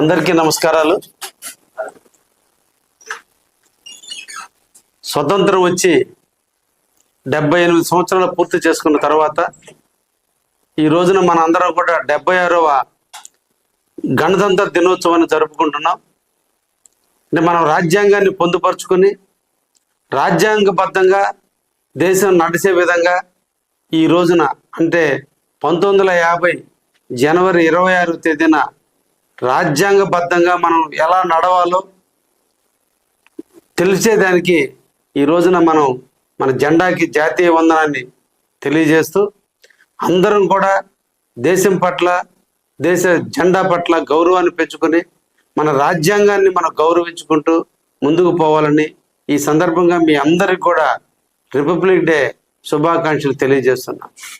అందరికీ నమస్కారాలు. స్వతంత్రం వచ్చి డెబ్బై ఎనిమిది సంవత్సరాలు పూర్తి చేసుకున్న తర్వాత ఈ రోజున మన అందరం కూడా డెబ్బై ఆరవ గణతంత్ర దినోత్సవాన్ని జరుపుకుంటున్నాం. అంటే మనం రాజ్యాంగాన్ని పొందుపరుచుకొని రాజ్యాంగబద్ధంగా దేశం నడిచే విధంగా ఈ రోజున అంటే పంతొమ్మిది వందల యాభై జనవరి ఇరవై ఆరు తేదీన రాజ్యాంగబద్ధంగా మనం ఎలా నడవాలో తెలిసేదానికి ఈ రోజున మనం మన జెండాకి జాతీయ వందనాన్ని తెలియజేస్తూ అందరం కూడా దేశం పట్ల దేశ జెండా పట్ల గౌరవాన్ని పెంచుకొని మన రాజ్యాంగాన్ని మనం గౌరవించుకుంటూ ముందుకు పోవాలని ఈ సందర్భంగా మీ అందరికి కూడా రిపబ్లిక్ డే శుభాకాంక్షలు తెలియజేస్తున్నాం.